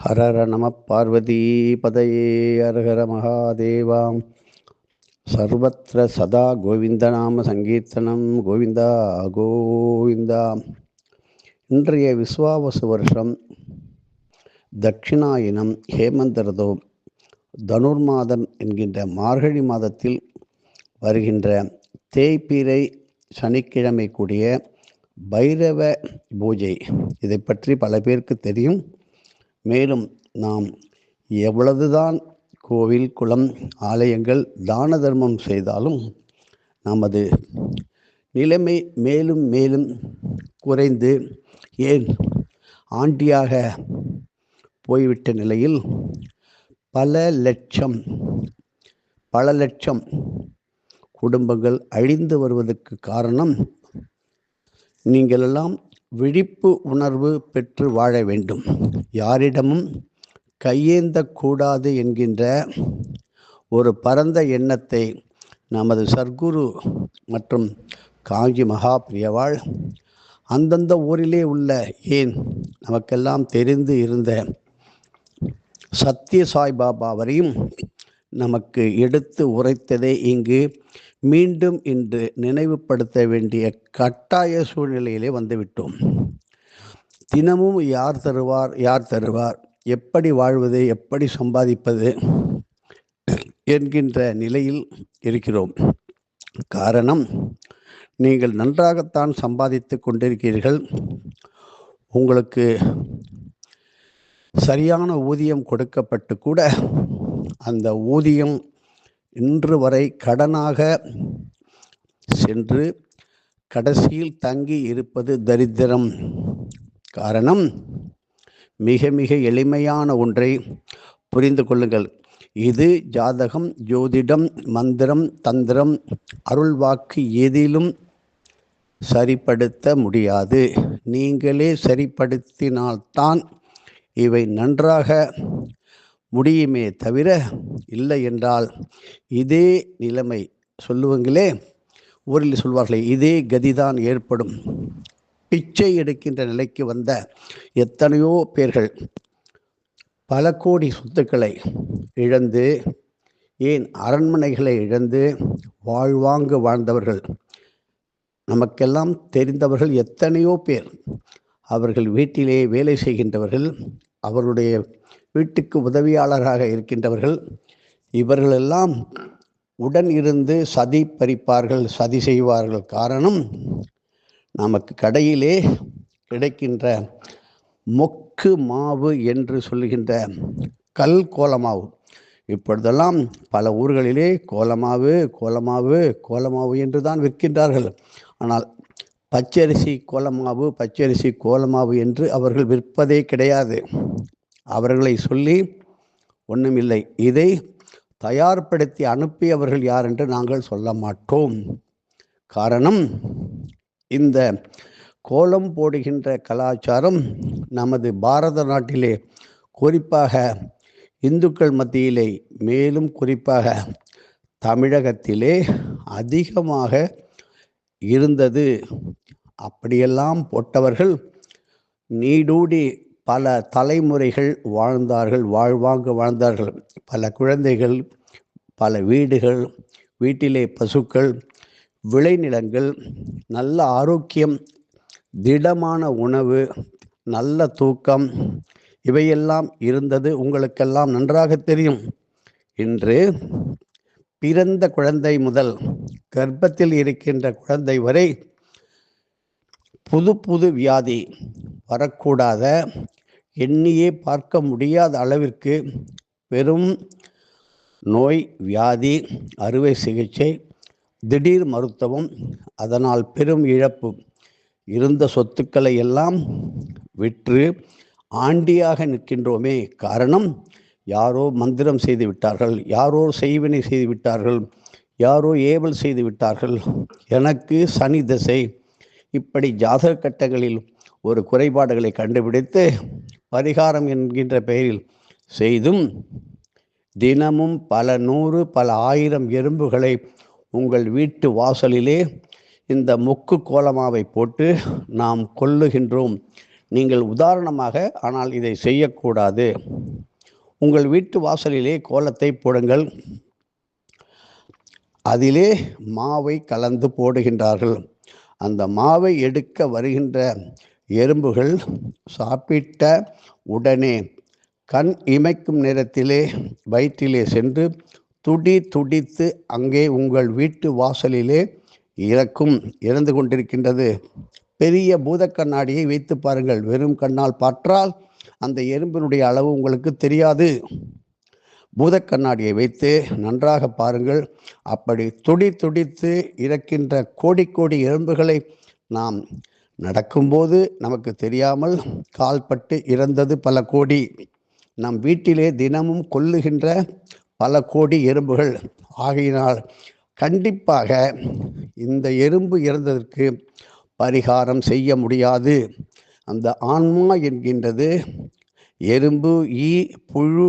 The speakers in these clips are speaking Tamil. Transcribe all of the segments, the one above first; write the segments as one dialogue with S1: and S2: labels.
S1: ஹரஹர நம பார்வதி பதையே ஹரஹர மகாதேவாம் சர்வத்திர சதா கோவிந்தநாம சங்கீர்த்தனம் கோவிந்தா கோவிந்தா இன்றைய விஸ்வாவசு வருஷம் தட்சிணாயனம் ஹேமந்தரதோ தனுர் மாதம் என்கின்ற மார்கழி மாதத்தில் வருகின்ற தேய்பிறை சனிக்கிழமை கூடிய பைரவ பூஜை. இதை பற்றி பல பேருக்கு தெரியும். மேலும் நாம் எவ்வளவுதான் கோவில் குளம் ஆலயங்கள் தான தர்மம் செய்தாலும் நமது நிலைமை மேலும் மேலும் குறைந்து ஏன் ஆண்டியாக போய்விட்ட நிலையில் பல லட்சம் பல லட்சம் குடும்பங்கள் அழிந்து வருவதற்கு காரணம் நீங்களெல்லாம் விழிப்பு உணர்வு பெற்று வாழ வேண்டும். யாரிடமும் கையேந்தக்கூடாது என்கின்ற ஒரு பரந்த எண்ணத்தை நமது சர்க்குரு மற்றும் காஞ்சி மகா பிரியவாள் அந்தந்த ஊரிலே உள்ள ஏன் நமக்கெல்லாம் தெரிந்து இருந்த சத்ய சாய்பாபா அவரையும் நமக்கு எடுத்து உரைத்ததை இங்கு மீண்டும் இன்று நினைவுபடுத்த வேண்டிய கட்டாய சூழ்நிலையிலே வந்துவிட்டோம். தினமும் யார் தருவார் யார் தருவார் எப்படி வாழ்வது எப்படி சம்பாதிப்பது என்கின்ற நிலையில் இருக்கிறோம். காரணம் நீங்கள் நன்றாகத்தான் சம்பாதித்து கொண்டிருக்கிறீர்கள். உங்களுக்கு சரியான ஊதியம் கொடுக்கப்பட்டு கூட அந்த ஊதியம் இன்று வரை கடனாக சென்று கடைசியில் தங்கி இருப்பது தரித்திரம். காரணம் மிக மிக எளிமையான ஒன்றை புரிந்து கொள்ளுங்கள். இது ஜாதகம் ஜோதிடம் மந்திரம் தந்திரம் அருள்வாக்கு எதிலும் சரிப்படுத்த முடியாது. நீங்களே சரிப்படுத்தினால்தான் இவை நன்றாக முடியுமே தவிர இல்லை என்றால் இதே நிலைமை சொல்லுவங்களே ஊரில் சொல்வார்களே இதே கதிதான் ஏற்படும். பிச்சை எடுக்கின்ற நிலைக்கு வந்த எத்தனையோ பேர்கள் பல கோடி சொத்துக்களை இழந்து ஏன் அரண்மனைகளை இழந்து வாழ்வாங்கு வாழ்ந்தவர்கள்? நமக்கெல்லாம் தெரிந்தவர்கள் எத்தனையோ பேர். அவர்கள் வீட்டிலே வேலை செய்கின்றவர்கள் அவர்களுடைய வீட்டுக்கு உதவியாளராக இருக்கின்றவர்கள் இவர்களெல்லாம் உடன் இருந்து சதி பறிப்பார்கள் சதி செய்வார்கள் காரணம் நமக்கு கடையிலே கிடைக்கின்ற மொக்கு மாவு என்று சொல்லுகின்ற கல் கோலமாவு. இப்பொழுதெல்லாம் பல ஊர்களிலே கோலமாவு கோலமாவு கோலமாவு என்று தான் விற்கின்றார்கள். ஆனால் பச்சரிசி கோலமாவு பச்சரிசி கோலமாவு என்று அவர்கள் விற்பதே கிடையாது. அவர்களை சொல்லி ஒன்றுமில்லை இதை தயார்படுத்தி அனுப்பியவர்கள் யார் என்று நாங்கள் சொல்ல மாட்டோம். காரணம் இந்த கோலம் போடுகின்ற கலாச்சாரம் நமது பாரத நாட்டிலே குறிப்பாக இந்துக்கள் மத்தியிலே மேலும் குறிப்பாக தமிழகத்திலே அதிகமாக இருந்தது. அப்படியெல்லாம் போட்டவர்கள் நீடூடி பல தலைமுறைகள் வாழ்ந்தார்கள் வாழ்வாங்க வாழ்ந்தார்கள். பல குழந்தைகள் பல வீடுகள் வீட்டிலே பசுக்கள் விளைநிலங்கள் நல்ல ஆரோக்கியம் திடமான உணவு நல்ல தூக்கம் இவையெல்லாம் இருந்தது. உங்களுக்கெல்லாம் நன்றாக தெரியும். இன்று பிறந்த குழந்தை முதல் கர்ப்பத்தில் இருக்கின்ற குழந்தை வரை புது புது வியாதி வரக்கூடாத எண்ணியே பார்க்க முடியாத அளவிற்கு பெரும் நோய் வியாதி அறுவை சிகிச்சை திடீர் மருத்துவம் அதனால் பெரும் இழப்பு. இருந்த சொத்துக்களை எல்லாம் விற்று ஆண்டியாக நிற்கின்றோமே. காரணம் யாரோ மந்திரம் செய்து விட்டார்கள் யாரோ செய்வினை செய்து விட்டார்கள் யாரோ ஏவல் செய்து விட்டார்கள். எனக்கு சனி திசை. இப்படி ஜாதக கட்டங்களில் ஒரு குறைபாடுகளை கண்டுபிடித்து பரிகாரம் என்கின்ற பெயரில் செய்தும் தினமும் பல நூறு பல ஆயிரம் எறும்புகளை உங்கள் வீட்டு வாசலிலே இந்த மொக்கு கோலமாவை போட்டு நாம் கொல்லுகின்றோம். நீங்கள் உதாரணமாக ஆனால் இதை செய்யக்கூடாது. உங்கள் வீட்டு வாசலிலே கோலத்தை போடுங்கள். அதிலே மாவை கலந்து போடுகின்றார்கள். அந்த மாவை எடுக்க வருகின்ற எறும்புகள் சாப்பிட்ட உடனே கண் இமைக்கும் நேரத்திலே வயிற்றிலே சென்று துடி துடித்து அங்கே உங்கள் வீட்டு வாசலிலே இறக்கும் இறந்து கொண்டிருக்கின்றது. பெரிய பூத கண்ணாடியை வைத்து பாருங்கள். வெறும் கண்ணால் பார்த்தால் அந்த எறும்பினுடைய அளவு உங்களுக்கு தெரியாது. பூத கண்ணாடியை வைத்து நன்றாக பாருங்கள். அப்படி துடி துடித்து இறக்கின்ற கோடி கோடி எறும்புகளை நாம் நடக்கும்போது நமக்கு தெரியாமல் கால்பட்டு இறந்தது பல கோடி. நம் வீட்டிலே தினமும் கொல்லுகின்ற பல கோடி எறும்புகள். ஆகையினால் கண்டிப்பாக இந்த எறும்பு இறந்ததற்கு பரிகாரம் செய்ய முடியாது. அந்த ஆன்மா என்கின்றது எறும்பு ஈ புழு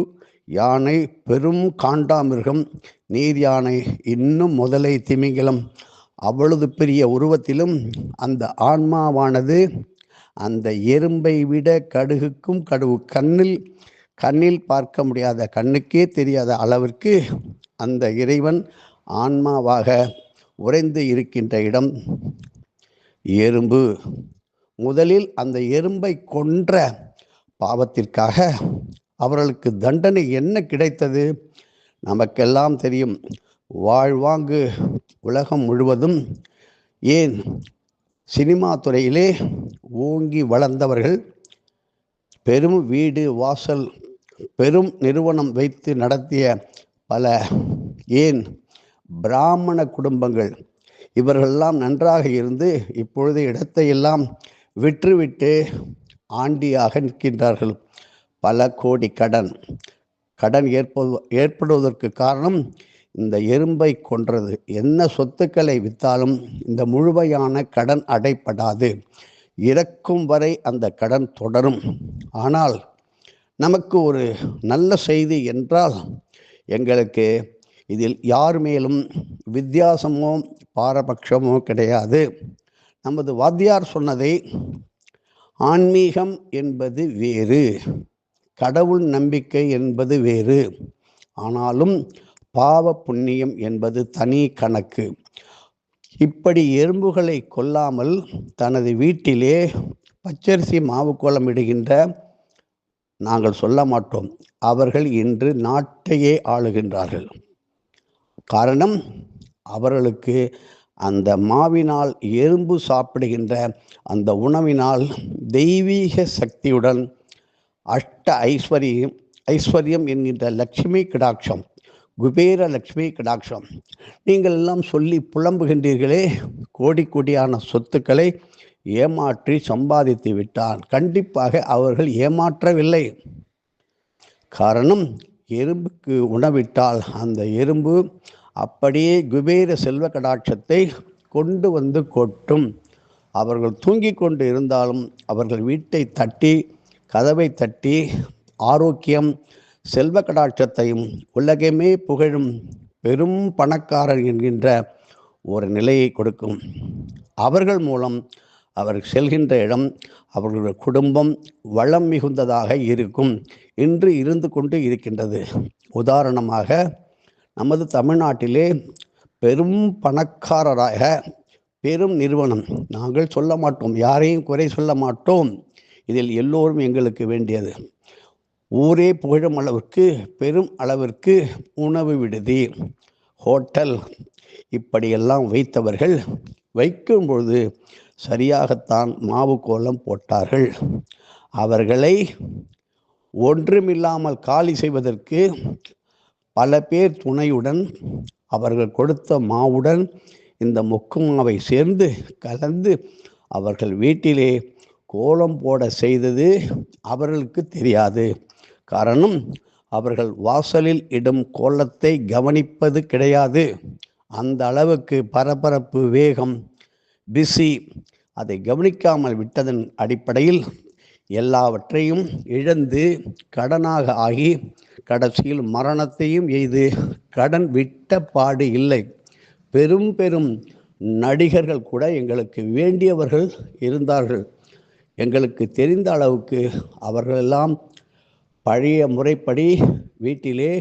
S1: யானை பெரும் காண்டாமிருகம். நீர் யானை இன்னும் முதலை திமிங்கலம். அவ்வளவு பெரிய உருவத்திலும் அந்த ஆன்மாவானது அந்த எறும்பை விட கடுகுக்கும் கடுகு கண்ணில் கண்ணில் பார்க்க முடியாத கண்ணுக்கே தெரியாத அளவிற்கு அந்த இறைவன் ஆன்மாவாக உறைந்து இருக்கின்ற இடம் எறும்பு. முதலில் அந்த எறும்பை கொன்ற பாவத்திற்காக அவர்களுக்கு தண்டனை என்ன கிடைத்தது? நமக்கெல்லாம் தெரியும். வாழ்வாங்கு உலகம் முழுவதும் ஏன் சினிமா துறையிலே ஓங்கி வளர்ந்தவர்கள் பெரும் வீடு வாசல் பெரும் நிறுவனம் வைத்து நடத்திய பல ஏன் பிராமண குடும்பங்கள் இவர்களெல்லாம் நன்றாக இருந்து இப்பொழுது இடத்தையெல்லாம் விற்றுவிட்டு ஆண்டியாக நிற்கின்றார்கள். பல கோடி கடன் கடன் ஏற்பது ஏற்படுவதற்கு காரணம் இந்த எறும்பை கொன்றது. என்ன சொத்துக்களை விற்றாலும் இந்த முழுமையான கடன் அடைப்படாது. இறக்கும் வரை அந்த கடன் தொடரும். ஆனால் நமக்கு ஒரு நல்ல செய்தி என்றால் எங்களுக்கு இதில் யார் மேலும் வித்தியாசமோ பாரபட்சமோ கிடையாது. நமது வாத்தியார் சொன்னதை ஆன்மீகம் என்பது வேறு கடவுள் நம்பிக்கை என்பது வேறு. ஆனாலும் பாவ புண்ணியம் என்பது தனி கணக்கு. இப்படி எறும்புகளை கொல்லாமல் தனது வீட்டிலே பச்சரிசி மாவு கோலம் இடுகின்ற நாங்கள் சொல்ல மாட்டோம். அவர்கள் இன்று நாட்டையே ஆளுகின்றார்கள். காரணம் அவர்களுக்கு அந்த மாவினால் எறும்பு சாப்பிடுகின்ற அந்த உணவினால் தெய்வீக சக்தியுடன் அஷ்ட ஐஸ்வர்யம் ஐஸ்வர்யம் என்கின்ற லட்சுமி கிடாட்சம் குபேர கடாட்சம். நீங்கள் எல்லாம் சொல்லி புலம்புகின்றீர்களே கோடி கோடியான சொத்துக்களை ஏமாற்றி சம்பாதித்து விட்டான். கண்டிப்பாக அவர்கள் ஏமாற்றவில்லை. காரணம் எறும்புக்கு உணவிட்டால் அந்த எறும்பு அப்படியே குபேர செல்வ கடாட்சத்தை கொண்டு வந்து கொட்டும். அவர்கள் தூங்கிக் கொண்டு இருந்தாலும் அவர்கள் வீட்டை தட்டி கதவை தட்டி ஆரோக்கியம் செல்வ கடாட்சத்தையும் உலகமே புகழும் பெரும் பணக்காரர் என்கின்ற ஒரு நிலையை கொடுக்கும். அவர்கள் மூலம் அவர் செல்கின்ற இடம் அவர்களுடைய குடும்பம் வளம் மிகுந்ததாக இருக்கும். என்று இருந்து கொண்டு இருக்கின்றது. உதாரணமாக நமது தமிழ்நாட்டிலே பெரும் பணக்காரராக பெரும் நிறுவனம். நாங்கள் சொல்ல மாட்டோம் யாரையும் குறை சொல்ல மாட்டோம். இதில் எல்லோரும் எங்களுக்கு வேண்டியது. ஊரே புகழும் அளவிற்கு பெரும் அளவிற்கு உணவு விடுதி. ஹோட்டல். இப்படியெல்லாம் வைத்தவர்கள் வைக்கும் பொழுது சரியாகத்தான் மாவு கோலம் போட்டார்கள். அவர்களை ஒன்றுமில்லாமல் காலி செய்வதற்கு பல பேர் துணையுடன் அவர்கள் கொடுத்த மாவுடன் இந்த முக்குமாவை சேர்ந்து கலந்து அவர்கள் வீட்டிலே கோலம் போட செய்தது அவர்களுக்கு தெரியாது. காரணம் அவர்கள் வாசலில் இடும் கோலத்தை கவனிப்பது கிடையாது. அந்த அளவுக்கு பரபரப்பு வேகம் பிஸி அதை கவனிக்காமல் விட்டதன் அடிப்படையில் எல்லாவற்றையும் இழந்து கடனாக ஆகி கடைசியில் மரணத்தையும் எய்து கடன் விட்ட பாடு இல்லை. பெரும் பெரும் நடிகர்கள் கூட எங்களுக்கு வேண்டியவர்கள் இருந்தார்கள். எங்களுக்கு தெரிந்த அளவுக்கு அவர்களெல்லாம் பழைய முறைப்படி வீட்டிலே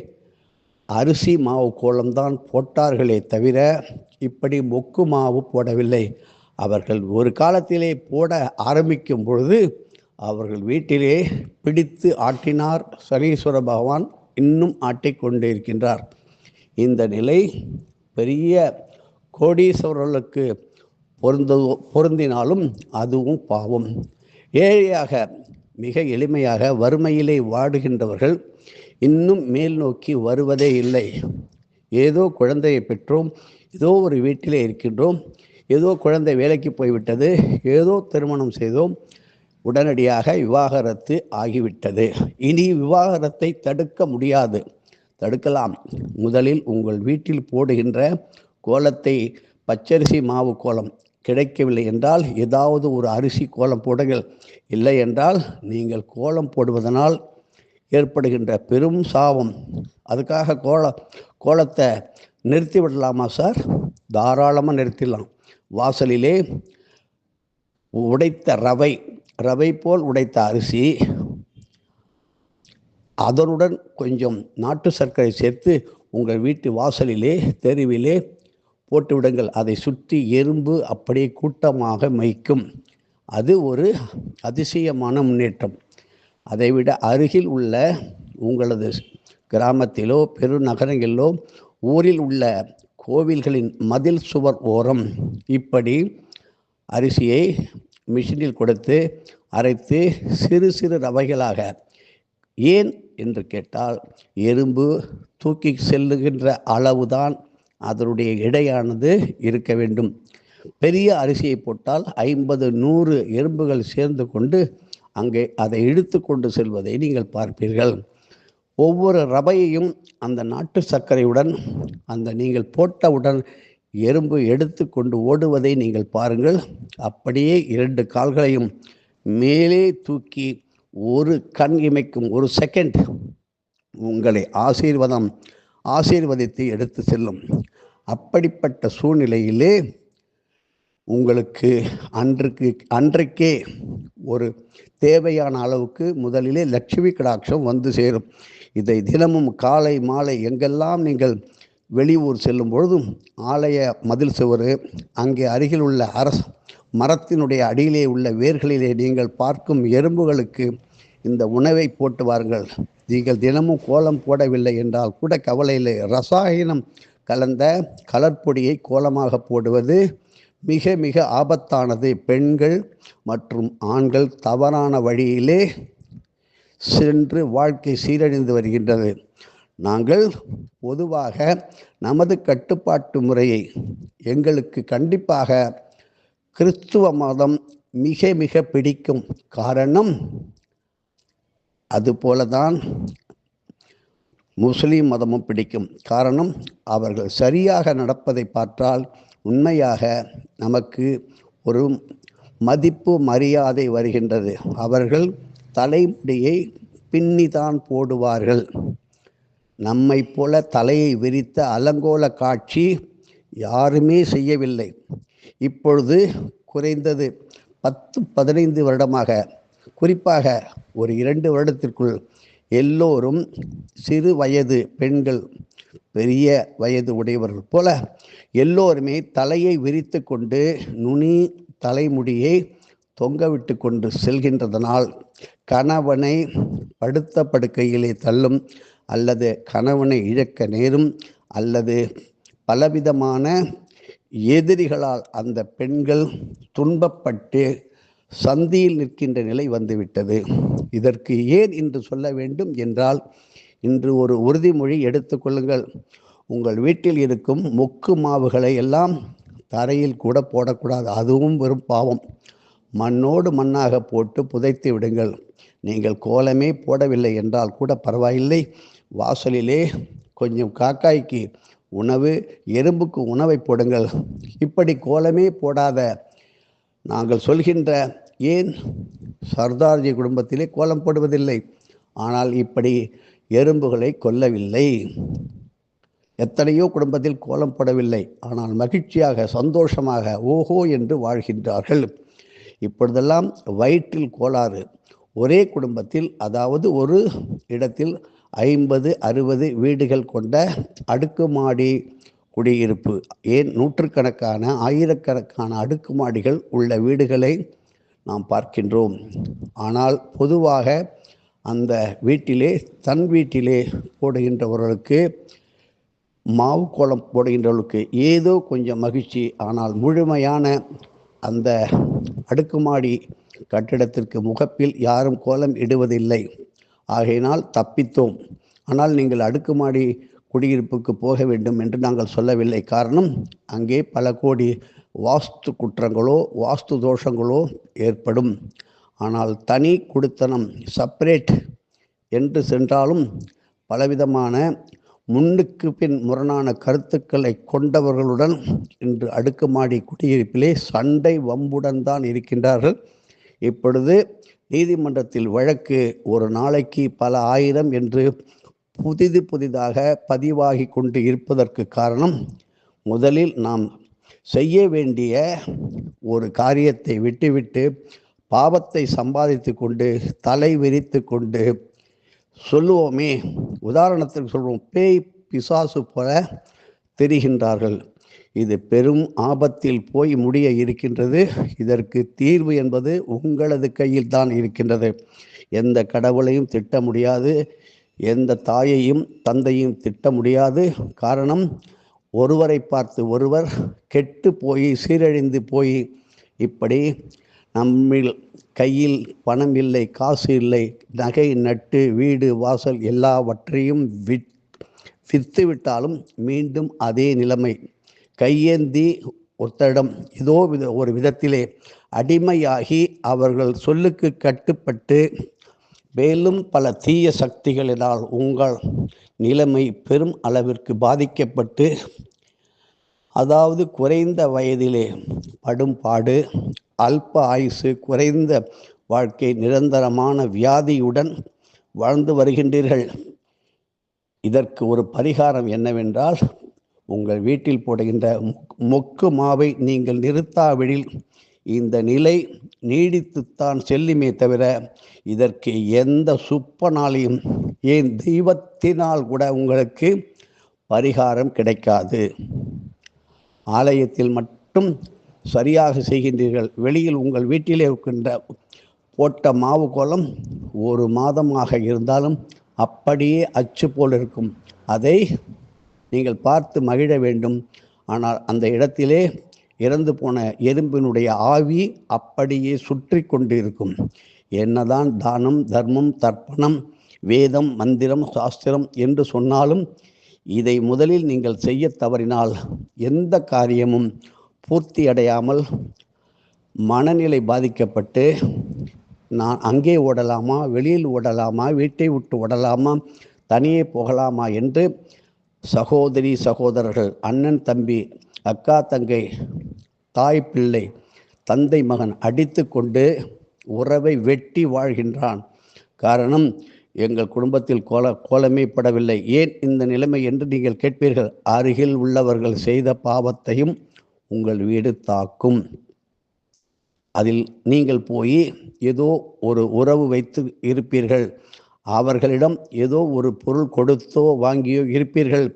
S1: அரிசி மாவு கோலம்தான் போட்டார்களே தவிர இப்படி மொக்கு மாவு போடவில்லை. அவர்கள் ஒரு காலத்திலே போட ஆரம்பிக்கும் பொழுது அவர்கள் வீட்டிலே பிடித்து ஆட்டினார் சனீஸ்வர பகவான் இன்னும் ஆட்டிக்கொண்டே இருக்கின்றார். இந்த நிலை பெரிய கோடீஸ்வரர்களுக்கு பொருந்த பொருந்தினாலும் அதுவும் பாவம். ஏழையாக மிக எளிமையாக வறுமையிலே வாடுகின்றவர்கள் இன்னும் மேல் நோக்கி வருவதே இல்லை. ஏதோ குழந்தையை பெற்றோம் ஏதோ ஒரு வீட்டிலே இருக்கின்றோம் ஏதோ குழந்தை வேலைக்கு போய்விட்டது ஏதோ திருமணம் செய்தோம் உடனடியாக விவாகரத்து ஆகிவிட்டது. இனி விவாகரத்தை தடுக்க முடியாது. தடுக்கலாம். முதலில் உங்கள் வீட்டில் போடுகின்ற கோலத்தை பச்சரிசி மாவு கோலம் கிடைக்கவில்லை என்றால் ஏதாவது ஒரு அரிசி கோலம் போடுங்கள். இல்லை என்றால் நீங்கள் கோலம் போடுவதனால் ஏற்படுகின்ற பெரும் சாபம். அதுக்காக கோல கோலத்தை நிறுத்தி விடலாமா சார்? தாராளமாக நிறுத்திடலாம். வாசலிலே உடைத்த ரவை ரவை போல் உடைத்த அரிசி அதனுடன் கொஞ்சம் நாட்டு சர்க்கரை சேர்த்து உங்கள் வீட்டு வாசலிலே தெருவிலே போட்டு விடுங்கள் அதை சுற்றி எறும்பு அப்படியே கூட்டமாக மைக்கும் அது ஒரு அதிசயமான முன்னேற்றம். அதைவிட அருகில் உள்ள உங்களது கிராமத்திலோ பெருநகரங்களிலோ ஊரில் உள்ள கோவில்களின் மதில் சுவர் ஓரம் இப்படி அரிசியை மிஷினில் கொடுத்து அரைத்து சிறு சிறு ரவைகளாக ஏன் என்று கேட்டால் எறும்பு தூக்கி செல்லுகின்ற அளவுதான் அதனுடைய எடையானது இருக்க வேண்டும். பெரிய அரிசியை போட்டால் ஐம்பது நூறு எறும்புகள் சேர்ந்து கொண்டு அங்கே அதை இழுத்து கொண்டு செல்வதை நீங்கள் பார்ப்பீர்கள். ஒவ்வொரு ரவையையும் அந்த நாட்டு சர்க்கரையுடன் அந்த நீங்கள் போட்டவுடன் எறும்பு எடுத்து கொண்டு ஓடுவதை நீங்கள் பாருங்கள். அப்படியே இரண்டு கால்களையும் மேலே தூக்கி ஒரு கண் இமைக்கும் ஒரு செகண்ட் உங்களை ஆசீர்வாதம் ஆசீர்வதித்து எடுத்து செல்லும். அப்படிப்பட்ட சூழ்நிலையிலே உங்களுக்கு அன்றுக்கு அன்றைக்கே ஒரு தேவையான அளவுக்கு முதலிலே லட்சுமி கடாட்சம் வந்து சேரும். இதை தினமும் காலை மாலை எங்கெல்லாம் நீங்கள் வெளியூர் செல்லும் பொழுதும் ஆலய மதில் சுவர் அங்கே அருகில் உள்ள அரச மரத்தினுடைய அடியிலே உள்ள வேர்களிலே நீங்கள் பார்க்கும் எறும்புகளுக்கு இந்த உணவை போட்டு வாருங்கள். நீங்கள் தினமும் கோலம் போடவில்லை என்றால் கூட கவலை இல்லை ரசாயனம் கலந்த கலர்பொடியை கோலமாக போடுவது மிக மிக ஆபத்தானது. பெண்கள் மற்றும் ஆண்கள் தவறான வழியிலே சென்று வாழ்க்கை சீரழிந்து வருகின்றது. நாங்கள் பொதுவாக நமது கட்டுப்பாட்டு முறையை எங்களுக்கு கண்டிப்பாக கிறிஸ்துவ மதம் மிக மிக பிடிக்கும் காரணம் அதுபோலதான் முஸ்லீம் மதமும் பிடிக்கும். காரணம் அவர்கள் சரியாக நடப்பதை பார்த்தால் உண்மையாக நமக்கு ஒரு மதிப்பு மரியாதை வருகின்றது. அவர்கள் தலைமுடியை பின்னிதான் போடுவார்கள். நம்மை போல தலையை விரித்த அலங்கோல காட்சி யாருமே செய்யவில்லை. இப்பொழுது குறைந்தது பத்து பதினைந்து வருடமாக குறிப்பாக ஒரு இரண்டு வருடத்திற்குள் எல்லோரும் சிறு வயது பெண்கள் பெரிய வயது உடையவர்கள் போல எல்லோருமே தலையை விரித்து கொண்டு நுனி தலைமுடியை தொங்கவிட்டு கொண்டு செல்கின்றதனால் கணவனை படுத்த படுக்கையிலே தள்ளும் அல்லது கணவனை இழக்க நேரும் அல்லது பலவிதமான எதிரிகளால் அந்த பெண்கள் துன்பப்பட்டு சந்தியில் நிற்கின்ற நிலை வந்துவிட்டது. இதற்கு ஏன் என்று சொல்ல வேண்டும் என்றால் இன்று ஒரு உறுதிமொழி எடுத்துக்கொள்ளுங்கள் உங்கள் வீட்டில் இருக்கும் மொக்கு மாவுகளை எல்லாம் தரையில் கூட போடக்கூடாது. அதுவும் வெறும் பாவம். மண்ணோடு மண்ணாக போட்டு புதைத்து விடுங்கள். நீங்கள் கோலமே போடவில்லை என்றால் கூட பரவாயில்லை. வாசலிலே கொஞ்சம் காக்காய்க்கு உணவு எறும்புக்கு உணவை போடுங்கள். இப்படி கோலமே போடாத நாங்கள் சொல்கின்ற ஏன் சர்தார்ஜி குடும்பத்திலே கோலம் போடுவதில்லை? ஆனால் இப்படி எறும்புகளை கொல்லவில்லை. எத்தனையோ குடும்பத்தில் கோலம் போடவில்லை. ஆனால் மகிழ்ச்சியாக சந்தோஷமாக ஓஹோ என்று வாழ்கின்றார்கள். இப்பொழுதெல்லாம் வயிற்றில் கோளாறு. ஒரே குடும்பத்தில் அதாவது ஒரு இடத்தில் ஐம்பது அறுபது வீடுகள் கொண்ட அடுக்குமாடி குடியிருப்பு. ஏன் நூற்றுக்கணக்கான ஆயிரக்கணக்கான அடுக்குமாடிகள் உள்ள வீடுகளை நாம் பார்க்கின்றோம். ஆனால் பொதுவாக அந்த வீட்டிலே தன் வீட்டிலே போடுகின்றவர்களுக்கு மாவு கோலம் போடுகின்றவர்களுக்கு ஏதோ கொஞ்சம் மகிழ்ச்சி. ஆனால் முழுமையான அந்த அடுக்குமாடி கட்டிடத்திற்கு முகப்பில் யாரும் கோலம் இடுவதில்லை. ஆகையினால் தப்பித்தோம். ஆனால் நீங்கள் அடுக்குமாடி குடியிருப்புக்கு போக வேண்டும் என்று நாங்கள் சொல்லவில்லை. காரணம் அங்கே பல கோடி வாஸ்து குற்றங்களோ வாஸ்து தோஷங்களோ ஏற்படும். ஆனால் தனி குடித்தனம் செப்பரேட் என்று சென்றாலும் பலவிதமான முன்னுக்கு பின் முரணான கருத்துக்களை கொண்டவர்களுடன் இன்று அடுக்குமாடி குடியிருப்பிலே சண்டை வம்புடன் தான் இருக்கின்றார்கள். இப்பொழுது நீதிமன்றத்தில் வழக்கு ஒரு நாளைக்கு பல ஆயிரம் என்று புதிது புதிதாக பதிவாகி கொண்டு இருப்பதற்கு காரணம் முதலில் நாம் செய்ய வேண்டிய ஒரு காரியத்தை விட்டுவிட்டு பாவத்தை சம்பாதித்து கொண்டு தலை விரித்து கொண்டு சொல்லுவோமே உதாரணத்துக்கு சொல்வோம் பேய் பிசாசு போல தெரிகின்றார்கள். இது பெரும் ஆபத்தில் போய் முடிய இருக்கின்றது. இதற்கு தீர்வு என்பது உங்களது கையில் தான் இருக்கின்றது. எந்த கடவுளையும் திட்ட முடியாது. எந்த தாயையும் தந்தையும் திட்ட முடியாது. காரணம் ஒருவரை பார்த்து ஒருவர் கெட்டு போய் சீரழிந்து போய் இப்படி நம்மில் கையில் பணம் இல்லை காசு இல்லை நகை நட்டு வீடு வாசல் எல்லாவற்றையும் விட் விற்று விட்டாலும் மீண்டும் அதே நிலைமை. கையேந்தி ஒருத்தரிடம் ஏதோ வித ஒரு விதத்திலே அடிமையாகி அவர்கள் சொல்லுக்கு கட்டுப்பட்டு மேலும் பல தீய சக்திகளினால் உங்கள் நிலைமை பெரும் அளவிற்கு பாதிக்கப்பட்டு அதாவது குறைந்த வயதிலே படும் பாடு அல்ப ஆயுசு குறைந்த வாழ்க்கை நிரந்தரமான வியாதியுடன் வாழ்ந்து வருகின்றீர்கள். இதற்கு ஒரு பரிகாரம் என்னவென்றால் உங்கள் வீட்டில் போடுகின்ற மொக்கு மாவை நீங்கள் நிறுத்தாவிடில் இந்த நிலை நீடித்துத்தான் செல்லுமே தவிர இதற்கு எந்த சுப்பனாலையும் ஏன் தெய்வத்தினால் கூட உங்களுக்கு பரிகாரம் கிடைக்காது. ஆலயத்தில் மட்டும் சரியாக செய்கின்றீர்கள். வெளியில் உங்கள் வீட்டிலே இருக்கின்ற போட்ட மாவு கோலம் ஒரு மாதமாக இருந்தாலும் அப்படியே அச்சு போல் இருக்கும். அதை நீங்கள் பார்த்து மகிழ வேண்டும். ஆனால் அந்த இடத்திலே இறந்து போன எறும்பினுடைய ஆவி அப்படியே சுற்றி கொண்டு இருக்கும் என்னதான் தானம் தர்மம் தர்ப்பணம் வேதம் மந்திரம் சாஸ்திரம் என்று சொன்னாலும் இதை முதலில் நீங்கள் செய்ய தவறினால் எந்த காரியமும் பூர்த்தி அடையாமல் மனநிலை பாதிக்கப்பட்டு நான் அங்கே ஓடலாமா வெளியில் ஓடலாமா வீட்டை விட்டு ஓடலாமா தனியே போகலாமா என்று சகோதரி சகோதரர்கள் அண்ணன் தம்பி அக்கா தங்கை தாய் பிள்ளை தந்தை மகன் அடித்து கொண்டு உறவை வெட்டி வாழ்கின்றான். காரணம் எங்கள் குடும்பத்தில் கோல கோலமே படவில்லை ஏன் இந்த நிலைமை என்று நீங்கள் கேட்பீர்கள். அருகில் உள்ளவர்கள் செய்த பாவத்தையும் உங்கள் வீடு தாக்கும். அதில் நீங்கள் போய் ஏதோ ஒரு உறவு வைத்து இருப்பீர்கள். அவர்களிடம் ஏதோ ஒரு பொருள் கொடுத்தோ வாங்கியோ இருப்பீர்கள்.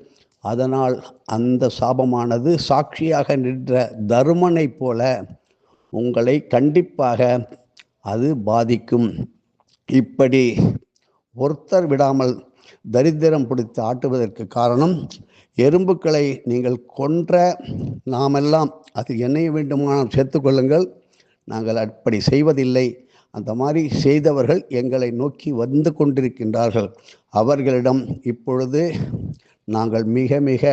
S1: அதனால் அந்த சாபமானது சாட்சியாக நின்ற தருமனைப் போல உங்களை கண்டிப்பாக அது பாதிக்கும். இப்படி ஒருத்தர் விடாமல் தரித்திரம் பிடித்து ஆட்டுவதற்கு காரணம் எறும்புக்களை நீங்கள் கொன்ற நாமெல்லாம் அது என்னைய வேண்டுமானால் சேர்த்துக்கொள்ளுங்கள் நாங்கள் அப்படி செய்வதில்லை. அந்த மாதிரி செய்தவர்கள் எங்களை நோக்கி வந்து கொண்டிருக்கின்றார்கள். அவர்களிடம் இப்பொழுது நாங்கள் மிக மிக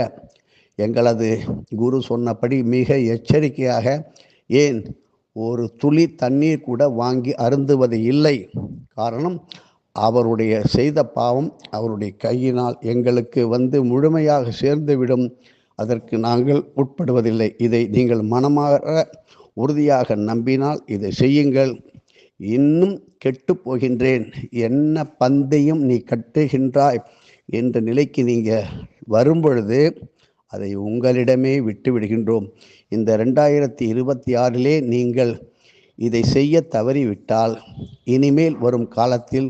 S1: எங்களது குரு சொன்னபடி மிக எச்சரிக்கையாக ஏன் ஒரு துளி தண்ணீர் கூட வாங்கி அருந்துவது இல்லை. காரணம் அவருடைய செய்த பாவம் அவருடைய கையினால் எங்களுக்கு வந்து முழுமையாக சேர்ந்துவிடும். அதற்கு நாங்கள் உட்படுவதில்லை. இதை நீங்கள் மனமாற உறுதியாக நம்பினால் இதை செய்யுங்கள். இன்னும் கெட்டு போகின்றேன். என்ன பந்தையும் நீ கட்டுகின்றாய்? என்ற நிலைக்கு நீங்கள் வரும்பொழுது அதை உங்களிடமே விட்டு விடுகின்றோம் இந்த ரெண்டாயிரத்தி இருபத்தி ஆறிலே நீங்கள் இதை செய்ய தவறிவிட்டால் இனிமேல் வரும் காலத்தில்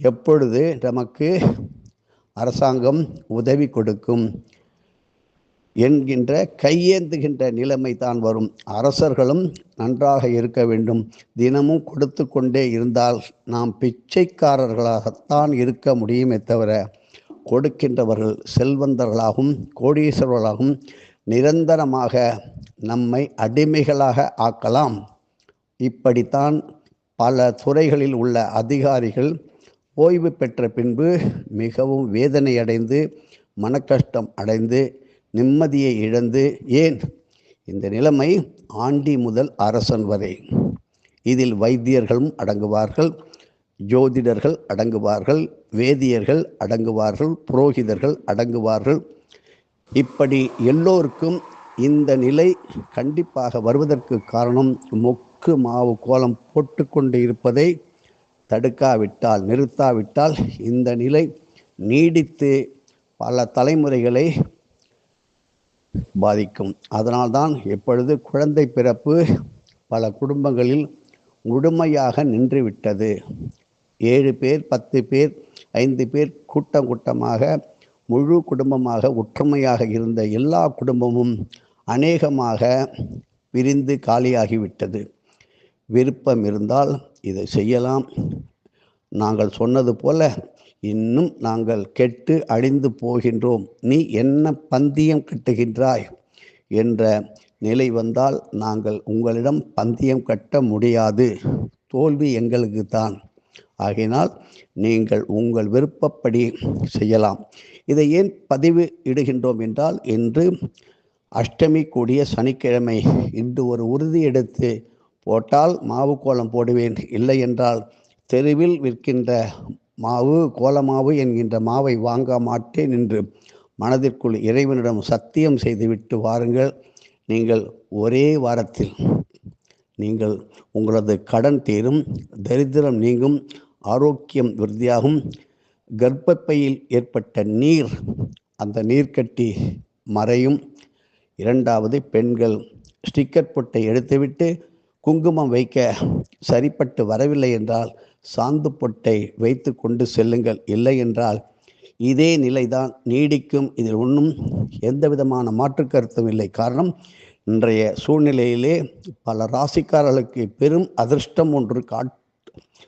S1: எப்பொழுது நமக்கு அரசாங்கம் உதவி கொடுக்கும் என்கின்ற கையேந்துகின்ற நிலைமை தான் வரும். அரசர்களும் நன்றாக இருக்க வேண்டும். தினமும் கொடுத்து கொண்டே இருந்தால் நாம் பிச்சைக்காரர்களாகத்தான் இருக்க முடியுமே தவிர கொடுக்கின்றவர்கள் செல்வந்தர்களாகவும் கோடீஸ்வரர்களாகவும் நிரந்தரமாக நம்மை அடிமைகளாக ஆக்கலாம். இப்படித்தான் பல துறைகளில் உள்ள அதிகாரிகள் ஓய்வு பெற்ற பின்பு மிகவும் வேதனை அடைந்து மனக்கஷ்டம் அடைந்து நிம்மதியை இழந்து ஏன்? இந்த நிலைமை ஆண்டி முதல் அரசன் வரை. இதில் வைத்தியர்களும் அடங்குவார்கள் ஜோதிடர்கள் அடங்குவார்கள் வேதியர்கள் அடங்குவார்கள் புரோகிதர்கள் அடங்குவார்கள். இப்படி எல்லோருக்கும் இந்த நிலை கண்டிப்பாக வருவதற்கு காரணம் மொக்கு மாவு கோலம் போட்டுக்கொண்டு இருப்பதை தடுக்காவிட்டால் நிறுத்தாவிட்டால் இந்த நிலை நீடித்து பல தலைமுறைகளை பாதிக்கும். அதனால்தான் எப்பொழுது குழந்தை பிறப்பு பல குடும்பங்களில் முழுமையாக நின்றுவிட்டது. ஏழு பேர் பத்து பேர் ஐந்து பேர் கூட்டம் கூட்டமாக முழு குடும்பமாக ஒற்றுமையாக இருந்த எல்லா குடும்பமும் அநேகமாக பிரிந்து காலியாகிவிட்டது. விருப்பம் இருந்தால் இதை செய்யலாம். நாங்கள் சொன்னது போல இன்னும் நாங்கள் கெட்டு அழிந்து போகின்றோம். நீ என்ன பந்தயம் கட்டுகின்றாய்? என்ற நிலை வந்தால் நாங்கள் உங்களிடம் பந்தயம் கட்ட முடியாது. தோல்வி எங்களுக்கு தான் ஆகையினால் நீங்கள் உங்கள் விருப்பப்படி செய்யலாம். இதை ஏன் பதிவு இடுகின்றோம் என்றால் இன்று அஷ்டமி கூடிய சனிக்கிழமை இன்று ஒரு உறுதி எடுத்து போட்டால் மாவு கோலம் போடுவேன். இல்லை என்றால் தெருவில் விற்கின்ற மாவு கோலமாவு என்கின்ற மாவை வாங்க மாட்டேன் என்று மனதிற்குள் இறைவனிடம் சத்தியம் செய்துவிட்டு வாருங்கள். நீங்கள் ஒரே வாரத்தில் நீங்கள் உங்களது கடன் தீரும் தரித்திரம் நீங்கும். ஆரோக்கியம் விருத்தியாகும் கர்ப்பப்பையில் ஏற்பட்ட நீர் அந்த நீர்க்கட்டி மறையும். இரண்டாவது பெண்கள் ஸ்டிக்கர் பொட்டை எடுத்துவிட்டு குங்குமம் வைக்க சரிப்பட்டு வரவில்லை என்றால் சாந்து பொட்டை வைத்து கொண்டு செல்லுங்கள். இல்லை என்றால் இதே நிலைதான் நீடிக்கும். இதில் ஒன்றும் எந்த விதமான மாற்று கருத்தும் இல்லை. காரணம் இன்றைய சூழ்நிலையிலே பல ராசிக்காரர்களுக்கு பெரும் அதிர்ஷ்டம் ஒன்று காட்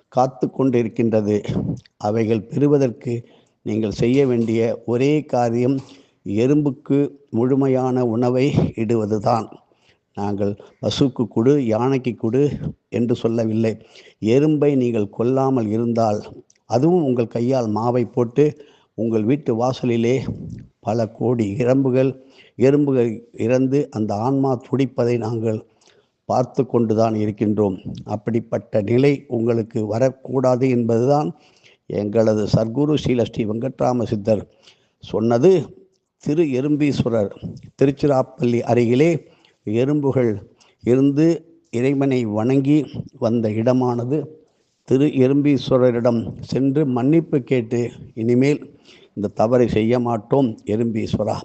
S1: காத்து கொண்டிருக்கின்றது அவைகள் பெறுவதற்கு நீங்கள் செய்ய வேண்டிய ஒரே காரியம் எறும்புக்கு முழுமையான உணவை இடுவதுதான். நாங்கள் பசுக்கு கொடு யானைக்கு கொடு என்று சொல்லவில்லை. எறும்பை நீங்கள் கொல்லாமல் இருந்தால் அதுவும் உங்கள் கையால் மாவை போட்டு உங்கள் வீட்டு வாசலிலே பல கோடி எறும்புகள் எறும்புகள் இறந்து அந்த ஆன்மா துடிப்பதை நாங்கள் பார்த்து கொண்டுதான் இருக்கின்றோம். அப்படிப்பட்ட நிலை உங்களுக்கு வரக்கூடாது என்பதுதான் எங்களது சர்க்குரு ஸ்ரீலஸ்ரீ வெங்கட்ராம சித்தர் சொன்னது. திரு எறும்பீஸ்வரர் திருச்சிராப்பள்ளி அருகிலே எறும்புகள் இருந்து இறைவனை வணங்கி வந்த இடமானது. திரு எறும்பீஸ்வரரிடம் சென்று மன்னிப்பு கேட்டு இனிமேல் இந்த தவறை செய்ய மாட்டோம் எறும்பீஸ்வரா.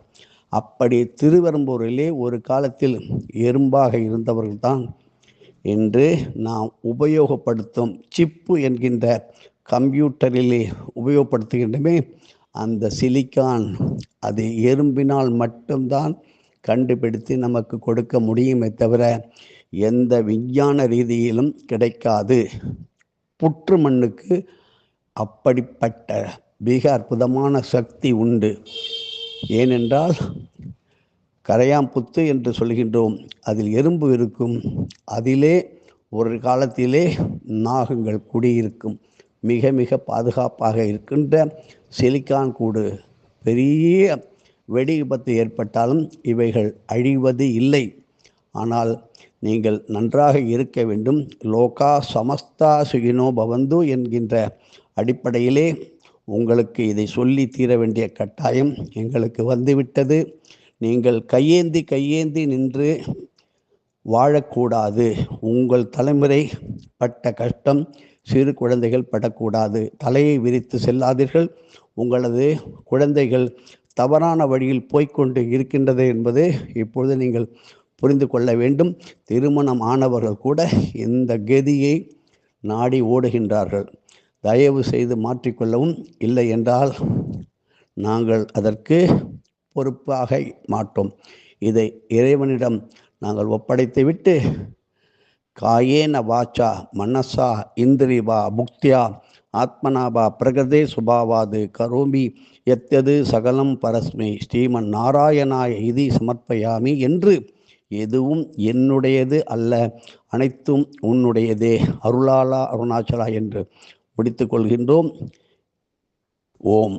S1: அப்படி திருவெரும்பூரிலே ஒரு காலத்தில் எறும்பாக இருந்தவர்கள்தான் என்று நாம் உபயோகப்படுத்தும் சிப்பு என்கின்ற கம்ப்யூட்டரிலே உபயோகப்படுத்துகின்றமே அந்த சிலிக்கான் அது எறும்பினால் மட்டும்தான் கண்டுபிடித்து நமக்கு கொடுக்க முடியுமே தவிர எந்த விஞ்ஞான ரீதியிலும் கிடைக்காது. புற்று மண்ணுக்கு அப்படிப்பட்ட மிக அற்புதமான சக்தி உண்டு. ஏனென்றால் கரையாம்புத்து என்று சொல்கின்றோம். அதில் எறும்பு இருக்கும். அதிலே ஒரு காலத்திலே நாகங்கள் குடியிருக்கும். மிக மிக பாதுகாப்பாக இருக்கின்ற சிலிக்கான் கூடு. பெரிய வெடி விபத்து ஏற்பட்டாலும் இவைகள் அழிவது இல்லை. ஆனால் நீங்கள் நன்றாக இருக்க வேண்டும். லோகா சமஸ்தா சுகினோ பவந்து என்கின்ற அடிப்படையிலே உங்களுக்கு இதை சொல்லி தீர வேண்டிய கட்டாயம் எங்களுக்கு வந்துவிட்டது. நீங்கள் கையேந்தி கையேந்தி நின்று வாழக்கூடாது. உங்கள் தலைமுறை பட்ட கஷ்டம் சிறு குழந்தைகள் படக்கூடாது. தலையை விரித்து செல்லாதீர்கள். உங்களது குழந்தைகள் தவறான வழியில் போய்க்கொண்டு இருக்கின்றது என்பது இப்பொழுது நீங்கள் புரிந்து கொள்ள வேண்டும். திருமணம் ஆனவர்கள் கூட இந்த கதியை நாடி ஓடுகின்றார்கள். தயவு செய்து மாற்றிக்கொள்ளவும் இல்லை என்றால் நாங்கள் அதற்கு பொறுப்பாக மாட்டோம். இதை இறைவனிடம் நாங்கள் ஒப்படைத்துவிட்டு காயேன வாச்சா மனசா இந்திரிவா புக்தியா ஆத்மனாபா பிரகதே சுபாவாது கரோமி எத்தது சகலம் பரஸ்மை ஸ்ரீமன் நாராயணாய இதி சமர்ப்பயாமி என்று எதுவும் என்னுடையது அல்ல அனைத்தும் உன்னுடையதே. அருளாலா அருணாச்சலா என்று முடித்துக் கொள்கின்றோம் ஓம்.